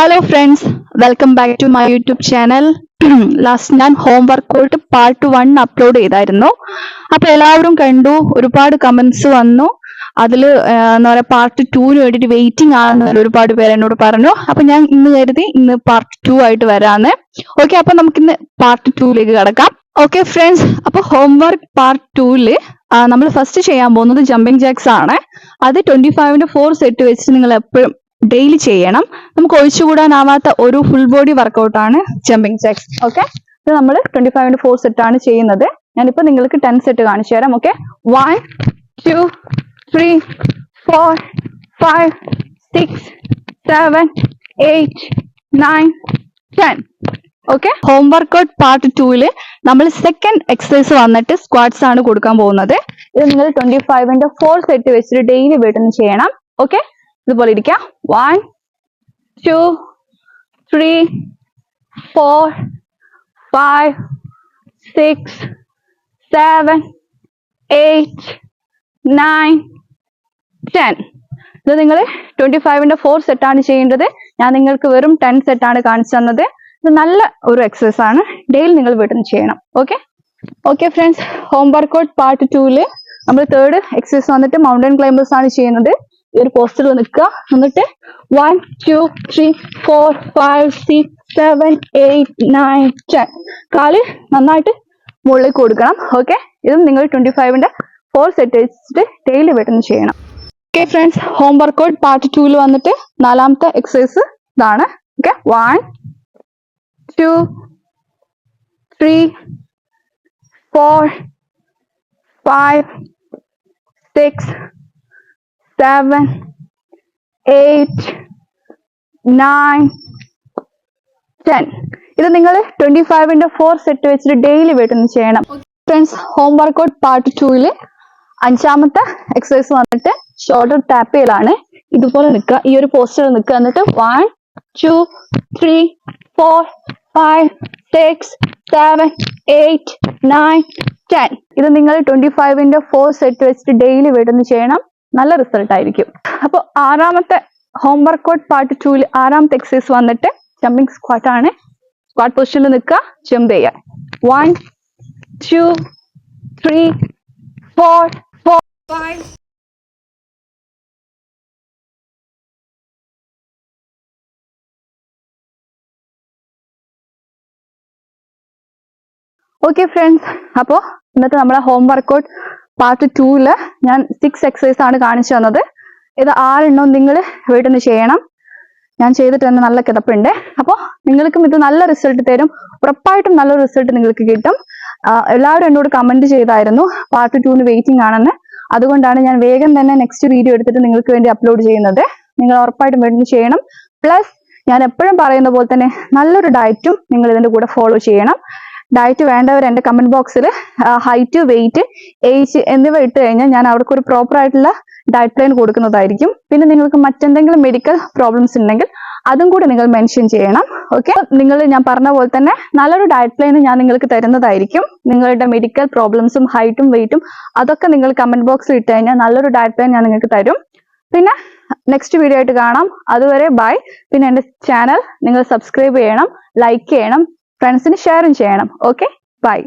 Hello friends welcome back to my YouTube channel last ഞാൻ home workout part one upload ചെയ്തായിരുന്നു. അപ്പൊ എല്ലാവരും കണ്ടു ഒരുപാട് കമന്റ്സ് വന്നു. അതിൽ എന്താ പറയുക പാർട്ട് ടുവിന് വേണ്ടിയിട്ട് വെയിറ്റിംഗ് ആണെന്ന് ഒരുപാട് പേര് എന്നോട് പറഞ്ഞു. അപ്പൊ ഞാൻ ഇന്ന് കരുതി ഇന്ന് പാർട്ട് ടു ആയിട്ട് വരാന്ന്. ഓക്കെ അപ്പൊ നമുക്കിന്ന് പാർട്ട് ടുവിലേക്ക് കടക്കാം. ഓക്കെ ഫ്രണ്ട്സ് അപ്പൊ ഹോംവർക്ക് പാർട്ട് ടൂവിൽ നമ്മൾ ഫസ്റ്റ് ചെയ്യാൻ പോകുന്നത് ജമ്പിങ് ജാക്സ് ആണ്. അത് ട്വന്റി ഫൈവിന്റെ ഫോർ സെറ്റ് വെച്ചിട്ട് നിങ്ങൾ എപ്പോഴും ഡെയിലി ചെയ്യണം. നമുക്ക് ഒഴിച്ചുകൂടാനാവാത്ത ഒരു ഫുൾ ബോഡി വർക്കൗട്ടാണ് ജമ്പിങ് ജാക്സ് ഓക്കെ ഇത് നമ്മൾ ട്വന്റി ഫൈവിന്റെ ഫോർ സെറ്റ് ആണ് ചെയ്യുന്നത്. ഞാനിപ്പോ നിങ്ങൾക്ക് ടെൻ സെറ്റ് കാണിച്ചു തരാം. Okay one two three four five six seven eight nine ten okay home workout part ടൂവിൽ നമ്മൾ സെക്കൻഡ് എക്സസൈസ് വന്നിട്ട് സ്ക്വാഡ്സ് ആണ് കൊടുക്കാൻ പോകുന്നത്. ഇത് നിങ്ങൾ ട്വന്റി ഫൈവിന്റെ ഫോർ സെറ്റ് വെച്ചിട്ട് ഡെയിലി വീട്ടിൽ നിന്ന് ചെയ്യണം. ഓക്കെ ഇതുപോലെ ഇരിക്കാം. One two three four five six seven eight nine ten ഇത് നിങ്ങൾ ട്വന്റി ഫൈവിന്റെ ഫോർ സെറ്റാണ് ചെയ്യേണ്ടത്. ഞാൻ നിങ്ങൾക്ക് വെറും ടെൻ സെറ്റാണ് കാണിച്ചു തന്നത്. ഇത് നല്ല ഒരു എക്സസൈസ് ആണ്. ഡെയിലി നിങ്ങൾ വീട്ടിൽ നിന്ന് ചെയ്യണം okay okay friends home workout part tool നമ്മൾ തേർഡ് എക്സസൈസ് വന്നിട്ട് മൗണ്ടൻ ക്ലൈംബേഴ്സ് ആണ് ചെയ്യുന്നത്. ഒരു പോസ്റ്റർ നിൽക്കുക. എന്നിട്ട് one two three four five six seven eight nine ten കാൽ നന്നായിട്ട് മുകളിലേക്ക് കൊടുക്കണം. ഓക്കെ ഇതും നിങ്ങൾ ട്വന്റി ഫൈവിന്റെ ഫോർ സെറ്റ് വെച്ചിട്ട് ഡെയിലി വീട്ടിൽ ചെയ്യണം. Okay friends home workout part ടൂവിൽ വന്നിട്ട് നാലാമത്തെ എക്സസൈസ് ഇതാണ്. Okay one two three four five six seven eight nine ten ഇത് നിങ്ങൾ ട്വന്റി ഫൈവിന്റെ ഫോർ സെറ്റ് വെച്ചിട്ട് ഡെയിലി വീട്ടിൽ നിന്ന് ചെയ്യണം. ഫ്രണ്ട്സ് ഹോം വർക്കൗട്ട് പാർട്ട് ടൂവിൽ അഞ്ചാമത്തെ എക്സസൈസ് വന്നിട്ട് ഷോൾഡർ ടാപ്പ് ചെയ്യലാണ്. ഇതുപോലെ നിൽക്കുക. ഈ ഒരു പോസ്റ്ററിൽ നിൽക്കുക. എന്നിട്ട് one two three four five six seven eight nine ten ഇത് നിങ്ങൾ ട്വന്റി ഫൈവിന്റെ ഫോർ സെറ്റ് വെച്ചിട്ട് ഡെയിലി വീട്ടിൽ നിന്ന് ചെയ്യണം. നല്ല റിസൾട്ട് ആയിരിക്കും. അപ്പോൾ ആറാമത്തെ ഹോം വർക്കൗട്ട് പാർട്ട് ടൂവിൽ ആറാമത്തെ എക്സസൈസ് വന്നിട്ട് ജമ്പിങ് സ്ക്വാട്ട് ആണ്. സ്ക്വാട്ട് പൊസിഷനിൽ നിൽക്കുക ജമ്പ് ചെയ്യാൻ one two three four four five okay friends അപ്പോൾ ഇന്നത്തെ നമ്മുടെ ഹോം വർക്കൗട്ട് പാർട്ട് ടൂവിൽ ഞാൻ സിക്സ് എക്സസൈസ് ആണ് കാണിച്ചു തന്നത്. ഇത് ആറെണ്ണവും നിങ്ങൾ വീട്ടിൽ നിന്ന് ചെയ്യണം. ഞാൻ ചെയ്തിട്ട് തന്നെ നല്ല കിതപ്പുണ്ട് അപ്പോൾ നിങ്ങൾക്കും ഇത് നല്ല റിസൾട്ട് തരും. ഉറപ്പായിട്ടും നല്ല റിസൾട്ട് നിങ്ങൾക്ക് കിട്ടും. എല്ലാവരും എന്നോട് കമന്റ് ചെയ്തായിരുന്നു. പാർട്ട് ടൂന് വെയിറ്റിംഗ് ആണെന്ന്. അതുകൊണ്ടാണ് ഞാൻ വേഗം തന്നെ നെക്സ്റ്റ് വീഡിയോ എടുത്തിട്ട് നിങ്ങൾക്ക് വേണ്ടി അപ്ലോഡ് ചെയ്യുന്നത്. നിങ്ങൾ ഉറപ്പായിട്ടും നിന്ന് ചെയ്യണം. പ്ലസ് ഞാൻ എപ്പോഴും പറയുന്ന പോലെ തന്നെ നല്ലൊരു ഡയറ്റും നിങ്ങൾ ഇതിന്റെ കൂടെ ഫോളോ ചെയ്യണം. ഡയറ്റ് വേണ്ടവർ എന്റെ കമന്റ് ബോക്സിൽ ഹൈറ്റ് വെയിറ്റ് ഏജ് എന്നിവ ഇട്ട് കഴിഞ്ഞാൽ ഞാൻ അവർക്ക് ഒരു പ്രോപ്പർ ആയിട്ടുള്ള ഡയറ്റ് പ്ലാൻ കൊടുക്കുന്നതായിരിക്കും. പിന്നെ നിങ്ങൾക്ക് മറ്റെന്തെങ്കിലും മെഡിക്കൽ പ്രോബ്ലംസ് ഉണ്ടെങ്കിൽ അതും കൂടി നിങ്ങൾ മെൻഷൻ ചെയ്യണം. ഓക്കെ നിങ്ങൾ ഞാൻ പറഞ്ഞ പോലെ തന്നെ നല്ലൊരു ഡയറ്റ് പ്ലാൻ ഞാൻ നിങ്ങൾക്ക് തരുന്നതായിരിക്കും. നിങ്ങളുടെ മെഡിക്കൽ പ്രോബ്ലംസും ഹൈറ്റും വെയിറ്റും അതൊക്കെ നിങ്ങൾ കമന്റ് ബോക്സിൽ ഇട്ട് കഴിഞ്ഞാൽ നല്ലൊരു ഡയറ്റ് പ്ലാൻ ഞാൻ നിങ്ങൾക്ക് തരും. പിന്നെ നെക്സ്റ്റ് വീഡിയോ ആയിട്ട് കാണാം. അതുവരെ ബൈ പിന്നെ എന്റെ ചാനൽ നിങ്ങൾ സബ്സ്ക്രൈബ് ചെയ്യണം ലൈക്ക് ചെയ്യണം. ഫ്രണ്ട്സിന് ഷെയറും ചെയ്യണം. ഓക്കെ? ബൈ.